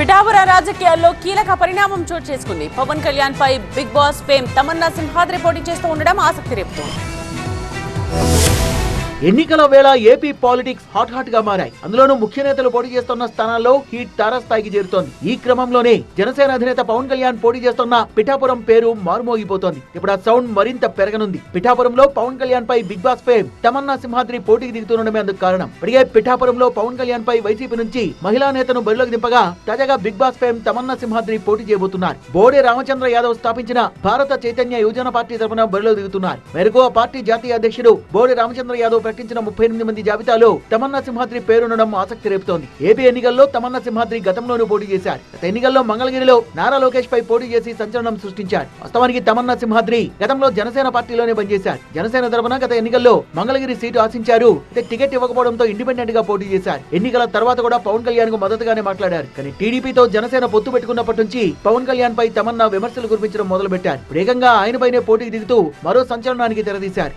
పిఠాపుర రాజకీయాల్లో కీలక పరిణామం చోటు చేసుకుంది. పవన్ కళ్యాణ్ పై Bigg Boss fame Tamanna Simhadri పోటీ చేస్తూ ఉండడం ఆసక్తి రేపుతోంది. ఎన్నికల వేళ ఏపీ పాలిటిక్స్ హాట్ హాట్గా మారాయి. అందులోనూ ముఖ్య నేతలు పోటీ చేస్తున్న స్థానాల్లో హీట్ తారాస్థాయికి చేరుతోంది. ఈ క్రమంలోనే జనసేన అధినేత పవన్ కళ్యాణ్ పోటీ చేస్తున్న పిఠాపురం పేరు మారుమోగిపోతోంది. ఇప్పుడు ఆ సౌండ్ మరింత పెరగనుంది. పిఠాపురంలో పవన్ కళ్యాణ్ పై Bigg Boss fame Tamanna Simhadri పోటీకి దిగుతుండడమే అందుకు కారణం. ఇప్పటికే పిఠాపురంలో పవన్ కళ్యాణ్ పై వైసీపీ నుంచి మహిళా నేతను బరిలోకి దింపగా తాజాగా Bigg Boss fame Tamanna Simhadri పోటీ చేయబోతున్నారు. బోడే రామచంద్ర యాదవ్ స్థాపించిన భారత చైతన్య యువజన పార్టీ తరఫున బరిలో దిగుతున్నారు. మేరకు ఆ పార్టీ జాతీయ అధ్యక్షుడు బోడే రామచంద్ర యాదవ్ ప్రకటించిన ముప్పై ఎనిమిది మంది జాబితాలో తమన్నా సింహాద్రి పేరుండడం ఆసక్తి రేపుతోంది. ఏపీ ఎన్నికల్లో తమన్నా సింహాద్రి గతంలోనూ పోటీ చేశారు. గత ఎన్నికల్లో మంగళగిరిలో నారా లోకేష్ పై పోటీ చేసి సంచలనం సృష్టించారు. వాస్తవానికి తమన్నా సింహాద్రి గతంలో జనసేన పార్టీలోనే పనిచేశారు. జనసేన తరపున గత ఎన్నికల్లో మంగళగిరి సీటు ఆశించారు. అయితే టికెట్ ఇవ్వకపోవడంతో ఇండిపెండెంట్గా పోటీ చేశారు. ఎన్నికల తర్వాత కూడా పవన్ కళ్యాణ్కు మద్దతుగానే మాట్లాడారు. కానీ టీడీపీతో జనసేన పొత్తు పెట్టుకున్నప్పటి నుంచి పవన్ కళ్యాణ్ పై తమన్నా విమర్శలు కురిపించడం మొదలు పెట్టారు వేగంగా ఆయనపైనే పోటీకి దిగుతూ మరో సంచలనానికి తెరదీశారు.